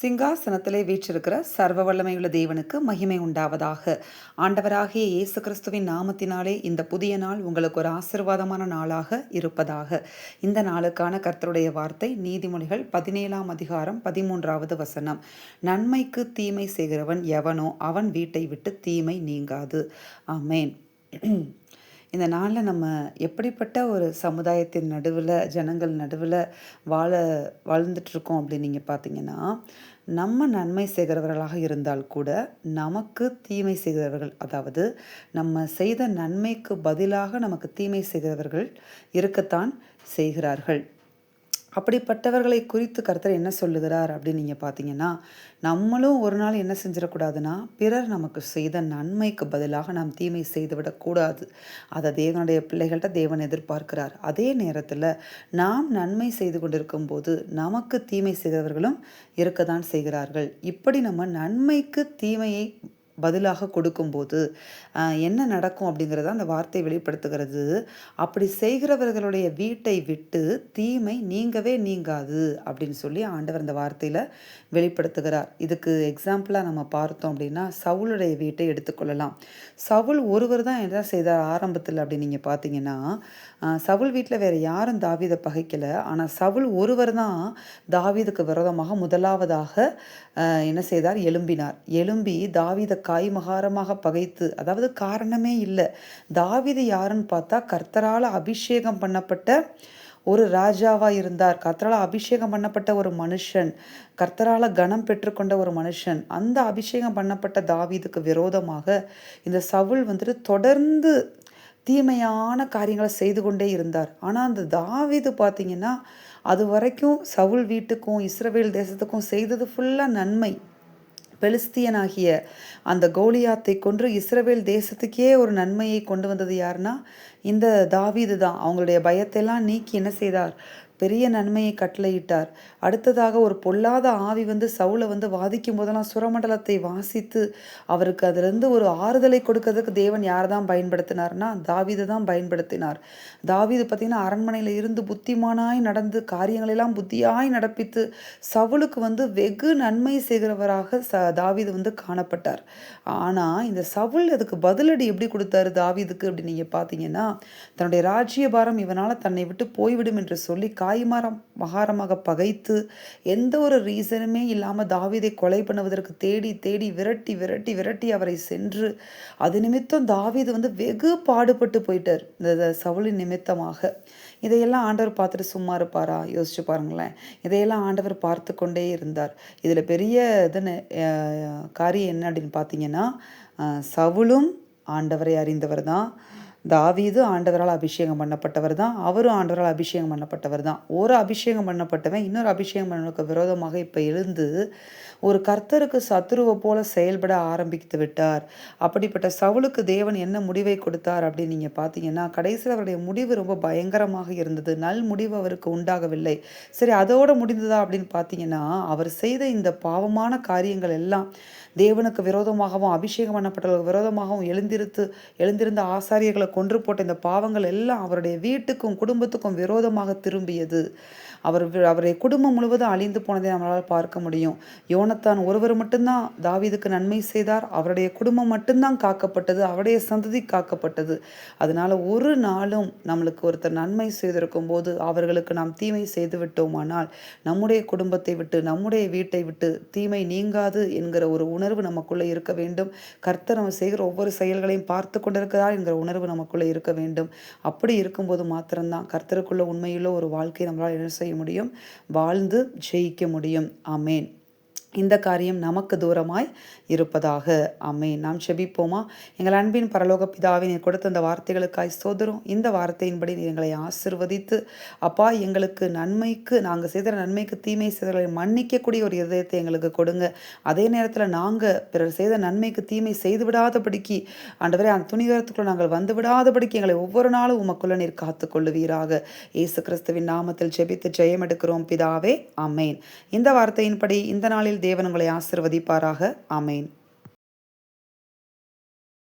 சிங்காசனத்திலே வீற்றிருக்கிற சர்வ வல்லமையுள்ள தேவனுக்கு மகிமை உண்டாவதாக. ஆண்டவராகிய இயேசு கிறிஸ்துவின் நாமத்தினாலே இந்த புதிய நாள் உங்களுக்கு ஒரு ஆசிர்வாதமான நாளாக இருப்பதாக. இந்த நாளுக்கான கர்த்தருடைய வார்த்தை நீதிமொழிகள் பதினேழாம் அதிகாரம் பதிமூன்றாவது வசனம். நன்மைக்கு தீமை செய்கிறவன் எவனோ அவன் வீட்டை விட்டு தீமை நீங்காது. அமேன் இந்த நாளில் நம்ம எப்படிப்பட்ட ஒரு சமுதாயத்தின் நடுவில் ஜனங்கள் நடுவில் வாழ வாழ்ந்துட்டுருக்கோம் அப்படின்னு நீங்கள் பார்த்தீங்கன்னா நம்ம நன்மை செய்கிறவர்களாக இருந்தால் கூட நமக்கு தீமை செய்கிறவர்கள் அதாவது நம்ம செய்த நன்மைக்கு பதிலாக நமக்கு தீமை செய்கிறவர்கள் இருக்கத்தான் செய்கிறார்கள். அப்படிப்பட்டவர்களை குறித்து கருத்தர் என்ன சொல்லுகிறார் அப்படின்னு நீங்கள் பார்த்தீங்கன்னா நம்மளும் ஒரு நாள் என்ன செஞ்சிடக்கூடாதுன்னா பிறர் நமக்கு செய்த நன்மைக்கு பதிலாக நாம் தீமை செய்துவிடக்கூடாது அதை தேவனுடைய பிள்ளைகள்கிட்ட தேவன் எதிர்பார்க்கிறார். அதே நேரத்தில் நாம் நன்மை செய்து கொண்டிருக்கும் போது நமக்கு தீமை செய்தவர்களும் இருக்க தான் செய்கிறார்கள். இப்படி நம்ம நன்மைக்கு தீமையை பதிலாக கொடுக்கும்போது என்ன நடக்கும் அப்படிங்கிறத அந்த வார்த்தை வெளிப்படுத்துகிறது. அப்படி செய்கிறவர்களுடைய வீட்டை விட்டு தீமை நீங்கவே நீங்காது அப்படின்னு சொல்லி ஆண்டவர் அந்த வார்த்தையில் வெளிப்படுத்துகிறார். இதுக்கு எக்ஸாம்பிளாக நம்ம பார்த்தோம் அப்படின்னா சவுளுடைய வீட்டை எடுத்துக்கொள்ளலாம். சவுல் ஒருவர் தான் என்ன செய்தார் ஆரம்பத்தில் அப்படி நீங்கள் பார்த்தீங்கன்னா சவுல் வீட்டில் வேறு யாரும் தாவிதை பகைக்கலை. ஆனால் சவுல் ஒருவர் தான் தாவிதுக்கு விரோதமாக முதலாவதாக என்ன செய்தார்? எழும்பினார். எழும்பி தாவிதை காய்மகாரமாக பகைத்து அதாவது காரணமே இல்லை. தாவிது யாருன்னு பார்த்தா கர்த்தரால் அபிஷேகம் பண்ணப்பட்ட ஒரு ராஜாவாக இருந்தார். கர்த்தரால் அபிஷேகம் பண்ணப்பட்ட ஒரு மனுஷன் கர்த்தரால் கனம் பெற்றுக்கொண்ட ஒரு மனுஷன். அந்த அபிஷேகம் பண்ணப்பட்ட தாவிதுக்கு விரோதமாக இந்த சவுல் வந்துட்டு தொடர்ந்து தீமையான காரியங்களை செய்து கொண்டே இருந்தார். ஆனால் அந்த தாவிது பார்த்திங்கன்னா அது வரைக்கும் சவுல் வீட்டுக்கும் இஸ்ரவேல் தேசத்துக்கும் செய்தது ஃபுல்லாக நன்மை. பெலிஸ்தியனாகிய அந்த கோலியாத்தை கொன்று இஸ்ரவேல் தேசத்துக்கே ஒரு நன்மையை கொண்டு வந்தது யாருன்னா இந்த தாவீது தான் அவங்களுடைய பயத்தையெல்லாம் நீக்கி என்ன செய்தார்? பெரிய நன்மையை கட்டளையிட்டார். அடுத்ததாக ஒரு பொல்லாத ஆவி வந்து சவுளை வந்து வாதிக்கும் போதெல்லாம் சுரமண்டலத்தை வாசித்து அவருக்கு அதிலிருந்து ஒரு ஆறுதலை கொடுக்கறதுக்கு தேவன் யார் தான் பயன்படுத்தினார்னா தாவிதை தான் பயன்படுத்தினார். தாவிது பார்த்திங்கன்னா அரண்மனையில் இருந்து புத்திமானாய் நடந்து காரியங்களெல்லாம் புத்தியாய் நடப்பித்து சவுளுக்கு வந்து வெகு நன்மை செய்கிறவராக ச தாவிது வந்து காணப்பட்டார். ஆனால் இந்த சவுள் அதுக்கு பதிலடி எப்படி கொடுத்தாரு தாவிதுக்கு அப்படின்னு நீங்கள் பார்த்தீங்கன்னா தன்னுடைய ராஜ்யபாரம் இவனால் தன்னை விட்டு போய்விடும் என்று சொல்லி தாய்மாரம் மகாரமாக பகைத்து எந்த ஒரு ரீசனுமே இல்லாமல் தாவிதை கொலை பண்ணுவதற்கு தேடி தேடி விரட்டி விரட்டி விரட்டி அவரை சென்று அது நிமித்தம் தாவிது வந்து வெகு பாடுபட்டு போயிட்டார் இந்த சவுளின் நிமித்தமாக. இதையெல்லாம் ஆண்டவர் பார்த்துட்டு சும்மா இருப்பாரா? யோசிச்சு பாருங்களேன். இதையெல்லாம் ஆண்டவர் பார்த்து கொண்டே இருந்தார். இதில் பெரிய இதுன்னு காரியம் என்ன அப்படின்னு பார்த்தீங்கன்னா சவுளும் ஆண்டவரை அறிந்தவர் தான் தாவீது ஆண்டவரால் அபிஷேகம் பண்ணப்பட்டவர் தான் அவரும் ஆண்டவரால் அபிஷேகம் பண்ணப்பட்டவர் தான். ஒரு அபிஷேகம் பண்ணப்பட்டவன் இன்னொரு அபிஷேகம் பண்ணனுக்கு விரோதமாக இப்போ எழுந்து ஒரு கர்த்தருக்கு சத்துருவை போல செயல்பட ஆரம்பித்து விட்டார். அப்படிப்பட்ட சவுளுக்கு தேவன் என்ன முடிவை கொடுத்தார் அப்படின்னு நீங்கள் பார்த்தீங்கன்னா கடைசியில் அவருடைய முடிவு ரொம்ப பயங்கரமாக இருந்தது. நல் முடிவு அவருக்கு உண்டாகவில்லை. சரி அதோடு முடிந்ததா அப்படின்னு பார்த்தீங்கன்னா அவர் செய்த இந்த பாவமான காரியங்கள் எல்லாம் தேவனுக்கு விரோதமாகவும் அபிஷேகம் பண்ணப்பட்டவர்களுக்கு விரோதமாகவும் எழுந்திருத்து எழுந்திருந்த ஆசாரியர்களை கொன்று போட்ட இந்த பாவங்கள் எல்லாம் அவருடைய வீட்டுக்கும் குடும்பத்துக்கும் விரோதமாக திரும்பியது. அவர் அவருடைய குடும்பம் முழுவதும் அழிந்து போனதை நம்மளால் பார்க்க முடியும். யோனத்தான் ஒருவர் மட்டும்தான் தாவிதுக்கு நன்மை செய்தார். அவருடைய குடும்பம் மட்டும்தான் காக்கப்பட்டது. அவருடைய சந்ததி காக்கப்பட்டது. அதனால ஒரு நாளும் நம்மளுக்கு ஒருத்தர் நன்மை செய்திருக்கும் போது அவர்களுக்கு நாம் தீமை செய்து விட்டோமானால் நம்முடைய குடும்பத்தை விட்டு நம்முடைய வீட்டை விட்டு தீமை நீங்காது என்கிற ஒரு உணர்வு நமக்குள்ளே இருக்க வேண்டும். கர்த்தர் நம்ம செய்கிற ஒவ்வொரு செயல்களையும் பார்த்து கொண்டிருக்கிறார் என்கிற உணர்வு நமக்குள்ளே இருக்க வேண்டும். அப்படி இருக்கும்போது மாத்திரம்தான் கர்த்தருக்குள்ள உண்மையுள்ள ஒரு வாழ்க்கை நம்மளால் என்ன செய்ய முடியும் வாழ்ந்து ஜெயிக்க முடியும். அமேன் இந்த காரியம் நமக்கு தூரமாய் இருப்பதாக. அம்மே நாம் செபிப்போமா? எங்கள் அன்பின் பரலோக பிதாவை நீர் கொடுத்த அந்த வார்த்தைகளுக்காய் சோதரும் இந்த வார்த்தையின்படி எங்களை ஆசிர்வதித்து அப்பா எங்களுக்கு நன்மைக்கு நாங்கள் செய்த நன்மைக்கு தீமை செய்தவர்களை மன்னிக்கக்கூடிய ஒரு இதயத்தை எங்களுக்கு கொடுங்க. அதே நேரத்தில் நாங்கள் பிறர் செய்த நன்மைக்கு தீமை செய்து விடாதபடிக்கு ஆண்டவரே அந்த துணிகரத்துக்குள்ள நாங்கள் வந்து விடாதபடிக்கு எங்களை ஒவ்வொரு நாளும் உமக்குள்ள நீர் காத்து கொள்ளுவீராக இயேசு கிறிஸ்துவின் நாமத்தில் ஜெபித்து ஜெயம் எடுக்கிறோம் பிதாவே. அமேன் இந்த வார்த்தையின்படி இந்த நாளில் தேவன் உங்களை ஆசிர்வதிப்பாராக. அமேன்